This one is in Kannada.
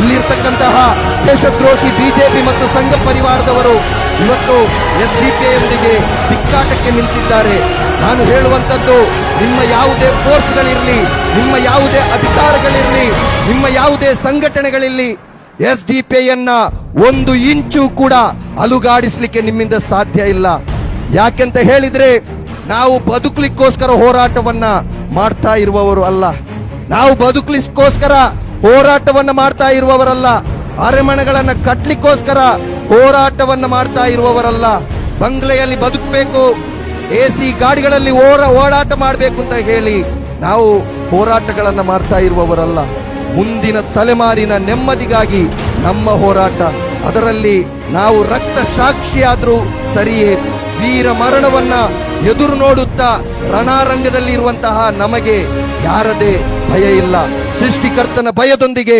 ಇಲ್ಲಿರ್ತಕ್ಕಂತಹ ದೇಶದ್ರೋಹಿ ಬಿಜೆಪಿ ಮತ್ತು ಸಂಘ ಪರಿವಾರದವರು ಇವತ್ತು ಎಸ್ ಡಿ ಪಿ ಯೊಂದಿಗೆ ತಿಕ್ಕಾಟಕ್ಕೆ ನಿಂತಿದ್ದಾರೆ. ನಾನು ಹೇಳುವಂತದ್ದು ನಿಮ್ಮ ಯಾವುದೇ ಫೋರ್ಸ್ಗಳಿರಲಿ, ನಿಮ್ಮ ಯಾವುದೇ ಅಧಿಕಾರಗಳಿರಲಿ, ನಿಮ್ಮ ಯಾವುದೇ ಸಂಘಟನೆಗಳಿರಲಿ ಎಸ್ ಡಿ ಪಿ ಒಂದು ಇಂಚು ಕೂಡ ಅಲುಗಾಡಿಸ್ಲಿಕ್ಕೆ ನಿಮ್ಮಿಂದ ಸಾಧ್ಯ ಇಲ್ಲ. ಯಾಕೆಂತ ಹೇಳಿದ್ರೆ, ನಾವು ಬದುಕಲಿಕ್ಕೋಸ್ಕರ ಹೋರಾಟವನ್ನ ಮಾಡ್ತಾ ಇರುವವರು ಅಲ್ಲ. ನಾವು ಬದುಕಲಿಕ್ಕೋಸ್ಕರ ಹೋರಾಟವನ್ನ ಮಾಡ್ತಾ ಇರುವವರಲ್ಲ, ಅರಮನೆಗಳನ್ನ ಕಟ್ಟಲಿಕ್ಕೋಸ್ಕರ ಹೋರಾಟವನ್ನು ಮಾಡ್ತಾ ಇರುವವರಲ್ಲ, ಬಂಗ್ಲೆಯಲ್ಲಿ ಬದುಕಬೇಕು ಎ ಸಿ ಗಾಡಿಗಳಲ್ಲಿ ಓರ, ಓಡಾಟ ಮಾಡಬೇಕು ಅಂತ ಹೇಳಿ ನಾವು ಹೋರಾಟಗಳನ್ನು ಮಾಡ್ತಾ ಇರುವವರಲ್ಲ. ಮುಂದಿನ ತಲೆಮಾರಿನ ನೆಮ್ಮದಿಗಾಗಿ ನಮ್ಮ ಹೋರಾಟ. ಅದರಲ್ಲಿ ನಾವು ರಕ್ತ ಸಾಕ್ಷಿಯಾದರೂ ಸರಿಯೇ, ವೀರ ಮರಣವನ್ನ ಎದುರು ನೋಡುತ್ತಾ ರಣಾರಂಗದಲ್ಲಿ ಇರುವಂತಹ ನಮಗೆ ಯಾರದೇ ಭಯ ಇಲ್ಲ. ಸೃಷ್ಟಿಕರ್ತನ ಭಯದೊಂದಿಗೆ